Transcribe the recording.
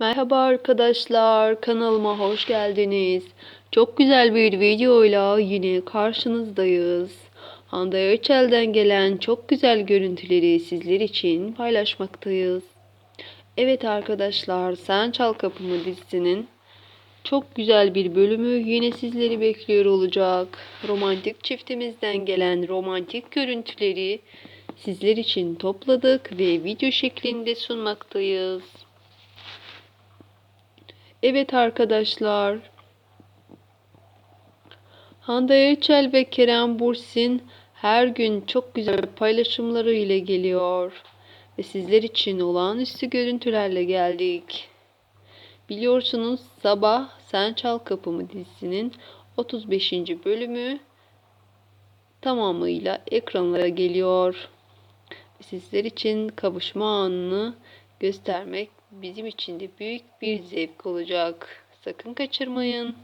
Merhaba arkadaşlar, kanalıma hoş geldiniz. Çok güzel bir videoyla yine karşınızdayız. Hande Erçel'den gelen çok güzel görüntüleri sizler için paylaşmaktayız. Evet arkadaşlar, Sen Çal Kapımı dizisinin çok güzel bir bölümü yine sizleri bekliyor olacak. Romantik çiftimizden gelen romantik görüntüleri sizler için topladık ve video şeklinde sunmaktayız. Evet arkadaşlar. Hande Erçel ve Kerem Bürsin her gün çok güzel paylaşımları ile geliyor. Ve sizler için olağanüstü görüntülerle geldik. Biliyorsunuz sabah Sen Çal Kapımı dizisinin 35. bölümü tamamıyla ekranlara geliyor. Sizler için kavuşma anını göstermek bizim için de büyük bir zevk olacak. Sakın kaçırmayın.